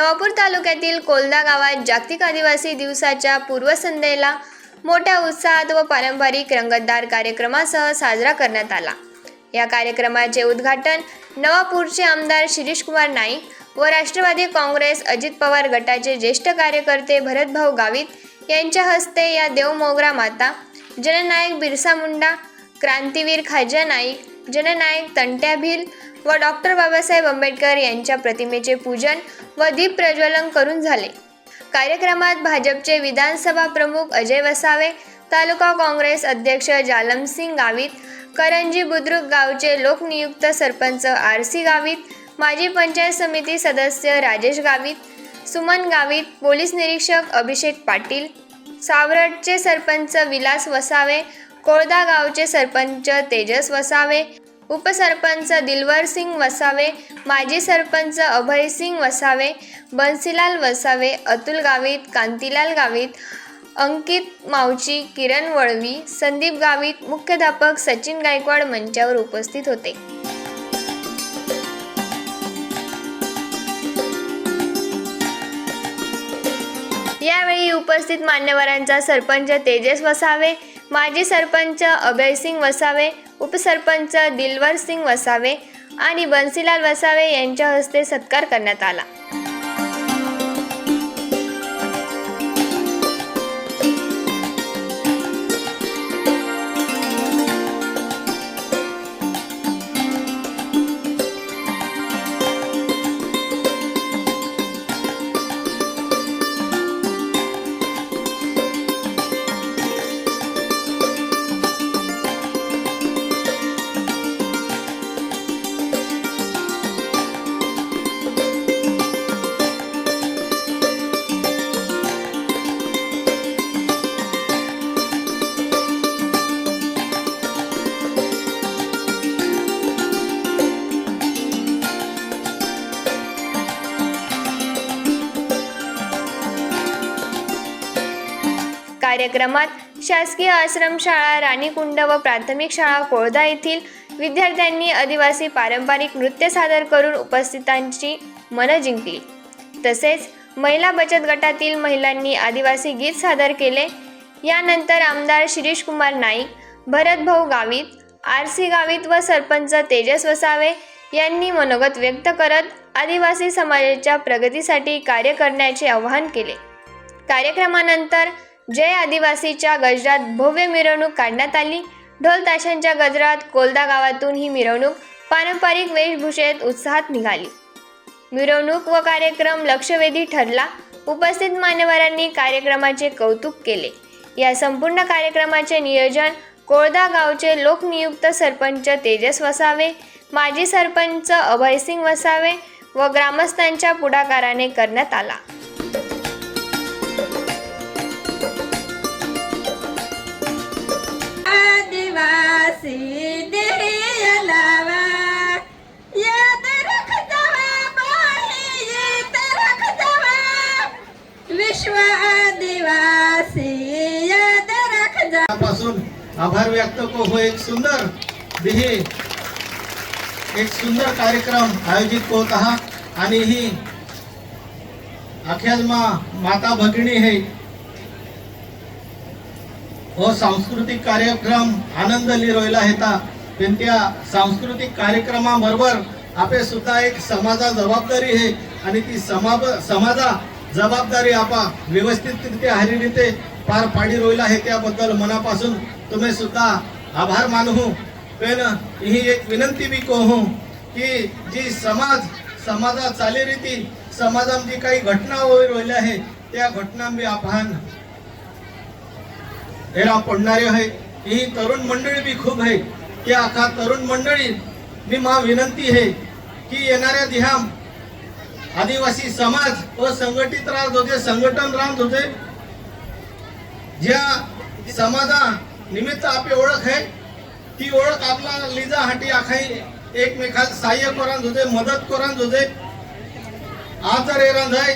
नवापूर तालुक्यातील कोलदा गावात जागतिक आदिवासी दिवसाच्या पूर्वसंध्येला मोठ्या उत्साहात व पारंपरिक रंगतदार कार्यक्रमासह साजरा करण्यात आला. या कार्यक्रमाचे उद्घाटन नवापूरचे आमदार शिरीष कुमार नाईक व राष्ट्रवादी काँग्रेस अजित पवार गटाचे ज्येष्ठ कार्यकर्ते भरतभाऊ गावित यांच्या हस्ते या देवमोगरा माता जननायक बिरसा मुंडा क्रांतीवीर खाजा नाईक जननायक तंट्या भिल व डॉक्टर बाबासाहेब आंबेडकर यांच्या प्रतिमेचे पूजन व दीप प्रज्वलन करून झाले. कार्यक्रमात भाजपचे विधानसभा प्रमुख अजय वसावे तालुका काँग्रेस अध्यक्ष जालमसिंग गावित करंजी बुद्रुक गावचे लोकनियुक्त सरपंच आर सी गावित माजी पंचायत समिती सदस्य राजेश गावित सुमन गावित पोलीस निरीक्षक अभिषेक पाटील सावरटचे सरपंच विलास वसावे कोळदा गावचे सरपंच तेजस वसावे उपसरपंच दिलवर सिंग वसावे माजी सरपंच अभय सिंग वसावे बन्सीलाल वसावे अतुल गावित कांतीलाल गावित अंकित मावची किरण वळवी संदीप गावित मुख्याध्यापक सचिन गायकवाड मंचावर उपस्थित होते. यावेळी उपस्थित मान्यवरांचा सरपंच तेजस वसावे माजी सरपंच अभयसिंग वसावे उपसरपंच दिलवर सिंग वसावे आणि बन्सीलाल वसावे यांच्या हस्ते सत्कार करण्यात आला. कार्यक्रमात शासकीय आश्रमशाळा राणीकुंड व प्राथमिक शाळा कोळदा येथील विद्यार्थ्यांनी आदिवासी पारंपरिक नृत्य सादर करून उपस्थितांची मनं जिंकली. तसेच महिला बचत गटातील महिलांनी आदिवासी गीत सादर केले. यानंतर आमदार शिरीष कुमार नाईक भरतभाऊ गावित आर सी गावित व सरपंच तेजस वसावे यांनी मनोगत व्यक्त करत आदिवासी समाजाच्या प्रगतीसाठी कार्य करण्याचे आवाहन केले. कार्यक्रमानंतर जय आदिवासीच्या गजरात भव्य मिरवणूक काढण्यात आली. ढोल ताशांच्या गजरात कोलदा गावातून ही मिरवणूक पारंपरिक वेशभूषेत उत्साहात निघाली. मिरवणूक व कार्यक्रम लक्षवेधी ठरला. उपस्थित मान्यवरांनी कार्यक्रमाचे कौतुक केले. या संपूर्ण कार्यक्रमाचे नियोजन कोळदा गावचे लोकनियुक्त सरपंच तेजस वसावे माजी सरपंच अभयसिंग वसावे व ग्रामस्थांच्या पुढाकाराने करण्यात आला. आदिवासी देह लावा याद जावा बाई जावा विश्व आदिवासी जावा पासून आभार व्यक्त को हो एक सुंदर दिही एक सुंदर कार्यक्रम आयोजित होत आहात आणि ही अख्यालमा माता भगिनी है हो सांस्कृतिक कार्यक्रम आनंद लिरोयला हेता. पण त्या सांस्कृतिक कार्यक्रमाबरोबर आपे सुद्धा एक समाजा जबाबदारी आहे आणि ती समाब समाजा जबाबदारी आपा व्यवस्थितरित्या हरिरीते पार पाडी रोयला आहे त्याबद्दल मनापासून तुम्ही सुद्धा आभार मानू पण ही एक विनंती बी कहू की जी समाज समाजा चालीरीती समाजात जी काही घटना होईल आहे त्या घटना बी आपण हेरा पडणारे आहे. ही तरुण मंडळी बी खूप आहे. त्या आखा तरुण मंडळी मी मा विनंती आहे की येणाऱ्या दिहाम आदिवासी समाज असंघटित राहत होते संघटन राहत होते ज्या समाजा निमित्त आपली ओळख आहे ती ओळख आपला लिजा हाटी आखाई एकमेकात सहाय्य करत होते मदत करत होते. आज जर येणार आहे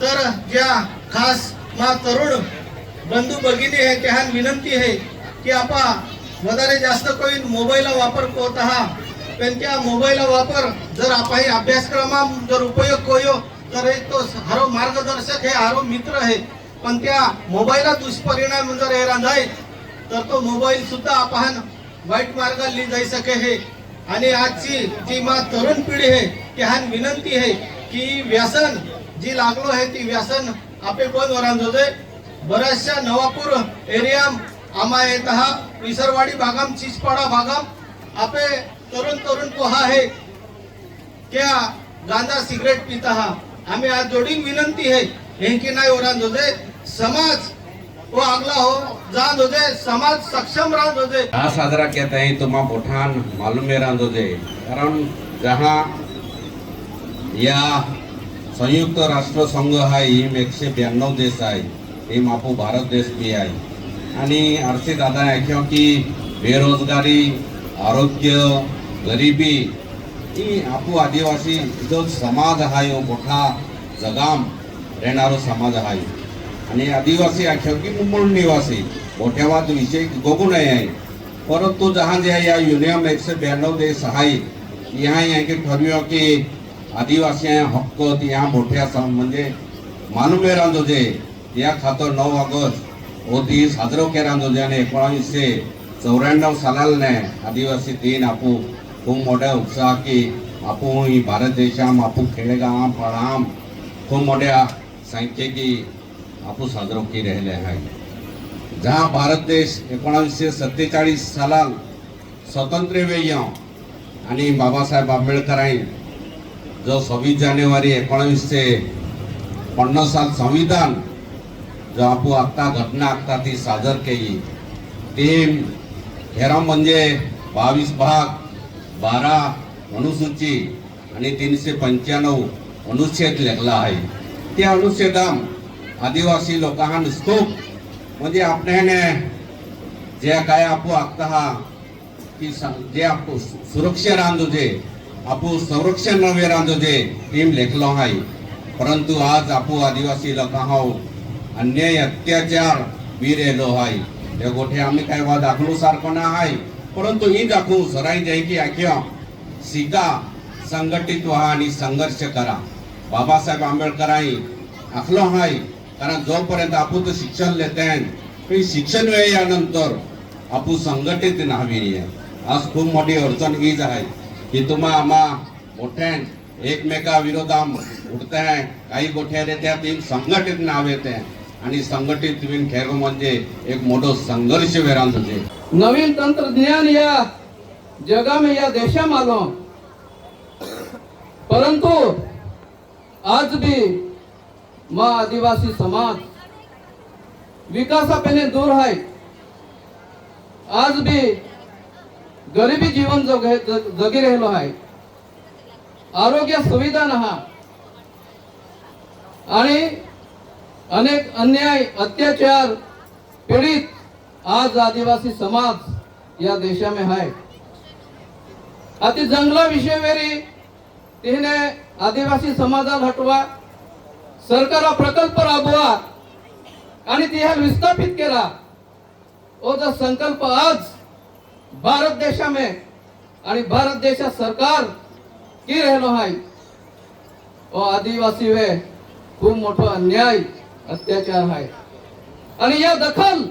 तर ज्या खास मा तरुण बंधू भगिनी आहे त्यान विनंती आहे की आपा वधारे जास्त करून मोबाईलला वापर करत आहात पण त्या मोबाईलला वापर जर आपण अभ्यासक्रमा जर उपयोग कयो तर एक तो हर मार्गदर्शक हे हारो मित्र आहे पण त्या मोबाईलला दुष्परिणाम जर ये जाय तर तो मोबाईल सुद्धा आपण वाईट मार्गाली जाई सके हे. आणि आजची जी मा तरुण पिढी आहे त्यान विनंती आहे की व्यसन जी लागलो आहे ती व्यसन आपे कोण वरांजोजे बऱ्याचशा नवापूर एरिया आम्हा येत हा विसरवाडी भागाम चिचपाडा भागाम. आपे तरुण तरुण पोहा आहे क्या गांजा सिगरेट पिता हा. आम्ही आज जोडी विनंती है हे की नाही ओरांद होते समाज वो अगला हो जान होते समाज सक्षम राहत होते हा साजरा कहते हैं तो माँ पठान मालूम है रांधो दे कारण जहाँ या संयुक्त राष्ट्र संघ आहे हिम एकशे ब्याण्णव देश आहे. हिम आपो भारत देश बी आहे आणि आरसी दादा ऐक्यो की बेरोजगारी आरोग्य गरिबी ही आपो आदिवासी जो समाज आहे हो मोठा जगाम રહેનારો समाज आहे आणि आदिवासी आख्यो की मूळ निवासी मोठ्या वाद विषय बघू नये आहे परंतु जहां जे या युनियन एकशे ब्याण्णव देश आहे यहाँ आहे की ठरव्यो की आदिवासी हक्क या मोठ्या सम- म्हणजे मानुमे रांदोजे या खातर नऊ ऑगस्ट हो ती साजरो के रांदोजे आणि एकोणावीसशे चौऱ्याण्णव सालालने आदिवासी दिन आपू खूप मोठ्या उत्साह की आपू ही भारत देशाम आपू खेडेगावां पळाम खूप मोठ्या संख्येकी आपू साजरो की राहिले आहे जहाँ भारत देश एकोणीसशे सत्तेचाळीस सालान स्वतंत्र वेय्यो आणि बाबासाहेब आंबेडकरांनी जो सव्वीस जानेवारी एकोणीसशे पन्नास साल संविधान जो आपू आत्ता घटना आत्ता ती सादर केली. ती हेरा म्हणजे बावीस भाग बारा अनुसूची आणि तीनशे पंच्याण्णव अनुच्छेद लेखला आहे. त्या अनुच्छेदाम आदिवासी लोकांना स्तूप म्हणजे आपल्याने जे काय आपू आखता हा की जे आपू सुरक्षा रांदोजे आपू संरक्षण नवे रांदोजे टीम लेखलो आहे. परंतु आज आपू आदिवासी लोकां हाव अन्याय अत्याचार वीर येलो आहे. या गोठे आम्ही काय वा दाखलू सारखो ना आहे. परंतु ही दाखवू सराई जाय की आख्या. शिका संघटित व्हा आणि संघर्ष करा. बाबासाहेब आंबेडकरांनी आखलो हाय कारण जोपर्यंत आपण शिक्षण लेते ते शिक्षण वेळेनंतर आपण संघटित न्हावी आज खूप मोठी अडचण हीच आहे की तुम्हा आम्हा मोठ्यान एकमेका विरोधात उठते काही गोठ्या त्या तीन संघटित नाव येते आणि संघटित विन खेळ म्हणजे एक मोठं संघर्ष वेरांत होते. नवीन तंत्रज्ञान या जगामे या देशा आलो परंतु आज भी मा आदिवासी समाज विकासापेने दूर आहे. आज भी गरिबी जीवन जग- जगी राहिलो आहे. आरोग्य सुविधा नहा. आणि अनेक अन्याय अत्याचार पीडित आज आदिवासी समाज या देशा में है अति जंगला विषय वेरी तिने आदिवासी समाजाला हटवा सरकार प्रकल्प राबवा आणि ती ह्या विस्थापित केला. ओ जो संकल्प आज भारत देशामध्ये आणि भारत देशा सरकार की राहिलो हाय ओ आदिवासी वे खूप मोठो अन्याय अत्याचार आहे. आणि या दखल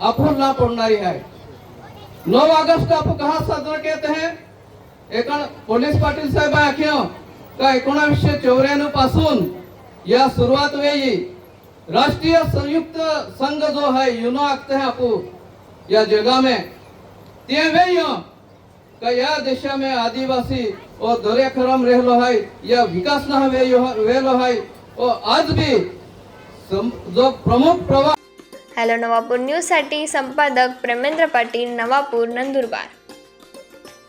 आपण पडणारी आहे. नौ ऑगस्ट आपण कहा साजरा करते हैं एकण पोलीस पाटील साहेब आख्यो. का एकोणावीसशे चौऱ्याण्णवपासून या सुरुवात वेळी राष्ट्रीय संयुक्त संघ जो है युनो आखते हैं आपू या जगह में ते वेळी का या देशा में आदिवासी और दरियाखरम रहलो है या विकास ना वेलो हो- है आज भी जो प्रमुख प्रवाह हॅलो नवापूर न्यूजसाठी संपादक प्रेमेंद्र पाटील नवापूर नंदुरबार.